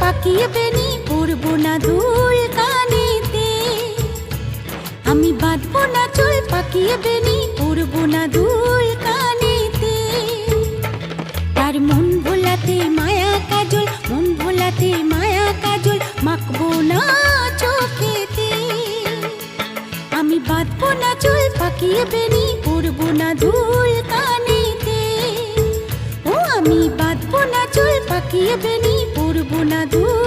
পাকিয়ে বেনি পরবো না দুল কানেতে। আমি বাঁধবো না চুল পাকিয়ে বেনি পরবো না দুল কানেতে। তার মন ভোলাতে মায়া কাজল, মন ভোলাতে মায়া কাজল, মাখবো না চোখেতে। আমি বাঁধবো না চুল পাকিয়ে বেনি পরবো না দুল কানেতে। ও আমি বাঁধবো না চুল পাকিয়ে বেনি পরবো না কানেতে